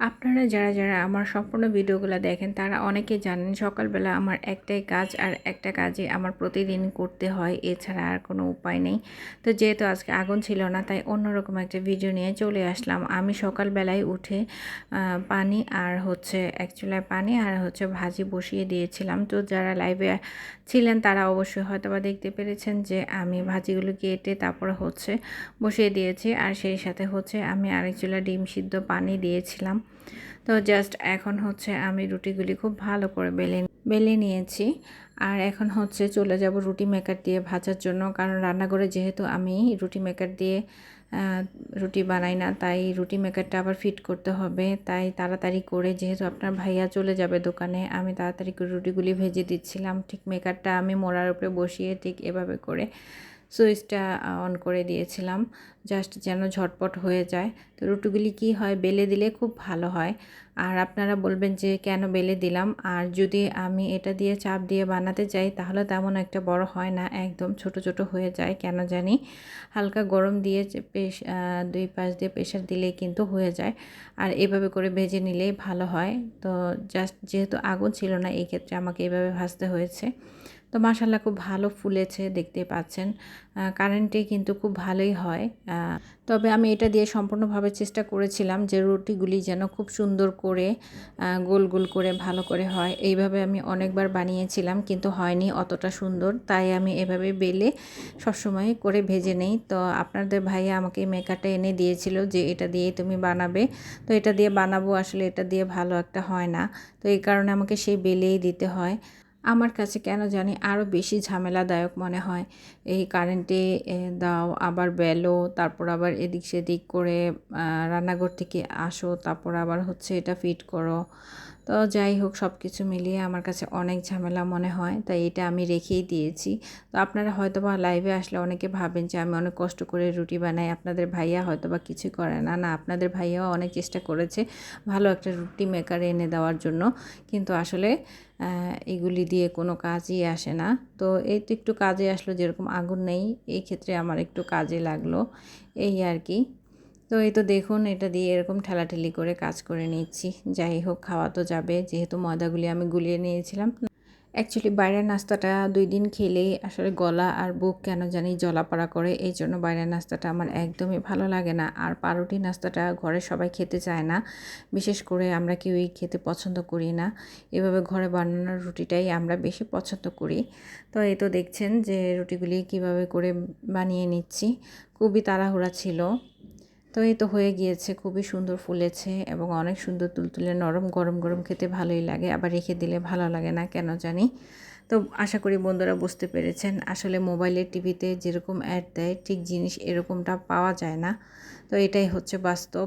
আপনারা যারা যারা আমার সম্পূর্ণ ভিডিওগুলো দেখেন, তারা অনেকে জানেন সকালবেলা আমার একটাই কাজ আর একটা কাজে আমার প্রতিদিন করতে হয়, এছাড়া আর কোনো উপায় নেই। তো যেহেতু আজকে আগুন ছিল না, তাই অন্যরকম একটা ভিডিও নিয়ে চলে আসলাম। আমি সকালবেলায় উঠে পানি আর হচ্ছে চুলায় পানি আর হচ্ছে ভাজি বসিয়ে দিয়েছিলাম। তো যারা লাইভে ছিলেন, তারা অবশ্যই হয়তো বা দেখতে পেরেছেন যে আমি ভাজিগুলো কেটে তারপর হচ্ছে বসিয়ে দিয়েছি। আর সেই সাথে হচ্ছে আমি আরেক চুলা ডিম সিদ্ধ পানি দিয়েছিলাম। তো জাস্ট এখন হচ্ছে আমি রুটিগুলি খুব ভালো করে বেলে বেলে নিয়েছি। আর এখন হচ্ছে চলে যাব রুটি মেকার দিয়ে ভাজার জন্য। কারণ রান্নাঘরে যেহেতু আমি রুটি মেকার দিয়ে রুটি বানাই না, তাই রুটি মেকারটা আবার ফিট করতে হবে। তাই তাড়াতাড়ি করে যেহেতু আপনার ভাইয়া চলে যাবে দোকানে, আমি তাড়াতাড়ি করে রুটিগুলি ভেজে দিচ্ছিলাম। ঠিক মেকারটা আমি মোড়ার উপরে বসিয়ে ঠিক এভাবে করে সুইচটা অন করে দিয়েছিলাম। জাস্ট যেন ঝটপট হয়ে যায়। তো রুটিগুলি কি হয়, বেলে দিলে খুব ভালো হয়। আর আপনারা বলবেন যে, কেন বেলে দিলাম? আর যদি আমি এটা দিয়ে চাপ দিয়ে বানাতে চাই তাহলে তেমন একটা বড় হয় না। একদম ছোট ছোট হয়ে যায়, কেন জানি। হালকা গরম দিয়ে পেশ দুই পাশ দিয়ে প্রেশার দিলেই কিন্তু হয়ে যায়। আর এভাবে করে ভেজে নিলেই ভালো হয়। তো জাস্ট যেহেতু আগুন ছিল না, এই ক্ষেত্রে আমাকে এভাবে ভাজতে হয়েছে। তো মাসাল্লাহ খুব ভালো ফুলেছে, দেখতে পাচ্ছেন। কারেন্টে কিন্তু খুব ভালোই হয়। তবে আমি এটা দিয়ে সম্পূর্ণভাবে চেষ্টা করেছিলাম যে রুটিগুলি যেন খুব সুন্দর করে গোল গোল করে ভালো করে হয়। এইভাবে আমি অনেকবার বানিয়েছিলাম কিন্তু হয়নি অতটা সুন্দর, তাই আমি এভাবে বেলে সবসময় করে ভেজে নেই। তো আপনাদের ভাইয়া আমাকে এই মেকারটা এনে দিয়েছিল যে এটা দিয়েই তুমি বানাবে। তো এটা দিয়ে বানাবো আসলে এটা দিয়ে ভালো একটা হয় না। তো এই কারণে আমাকে সেই বেলেই দিতে হয়। আমার কাছে কেন জানি আরও বেশি ঝামেলাদায়ক মনে হয়। এই কারেন্টে দাও, আবার বেলো, তারপর আবার এদিক সেদিক করে রান্নাঘর থেকে আসো, তারপর আবার হচ্ছে এটা ফিট করো। তো যাই হোক সব কিছু মিলিয়ে আমার কাছে অনেক ঝামেলা মনে হয়, তাই এটা আমি রেখেই দিয়েছি। তো আপনারা হয়তো বা লাইভে আসলে অনেকে ভাবেন যে, আমি অনেক কষ্ট করে রুটি বানাই, আপনাদের ভাইয়া হয়তো বা কিছুই করে না। না, আপনাদের ভাইয়াও অনেক চেষ্টা করেছে ভালো একটা রুটি মেকার এনে দেওয়ার জন্য, কিন্তু আসলে এগুলি দিয়ে কোনো কাজই আসে না। তো এই তো একটু কাজে আসলো, যেরকম আগুন নেই, এই ক্ষেত্রে আমার একটু কাজে লাগল, এই আর কি। তো এই তো দেখুন, এটা দিয়ে এরকম ঠেলাঠেলি করে কাজ করে নিচ্ছি। যাই হোক, খাওয়া তো যাবে। যেহেতু ময়দাগুলি আমি গুলিয়ে নিয়েছিলাম। অ্যাকচুয়ালি বাইরের নাস্তাটা দুই দিন খেলেই আসলে গলা আর বুক কেন জানি জলাপাড়া করে। এই জন্য বাইরের নাস্তাটা আমার একদমই ভালো লাগে না। আর পাউরুটি নাস্তাটা ঘরে সবাই খেতে চায় না। বিশেষ করে আমরা কেউই খেতে পছন্দ করি না। এভাবে ঘরে বানানোর রুটিটাই আমরা বেশি পছন্দ করি। তো এই তো দেখছেন যে রুটিগুলি কীভাবে করে বানিয়ে নিচ্ছি। খুবই তাড়াহুড়া ছিল। তো এই তো হয়ে গিয়েছে, খুবই সুন্দর ফুলেছে এবং অনেক সুন্দর তুলতুলে, নরম গরম গরম খেতে ভালোই লাগে, আবার রেখে দিলে ভালো লাগে না, কেন জানি? তো আশা করি বন্ধুরা বুঝতে পেরেছেন, আসলে মোবাইলে টিভিতে যেরকম অ্যাড দেয়, ঠিক জিনিস এরকমটা পাওয়া যায় না। তো এটাই হচ্ছে বাস্তব।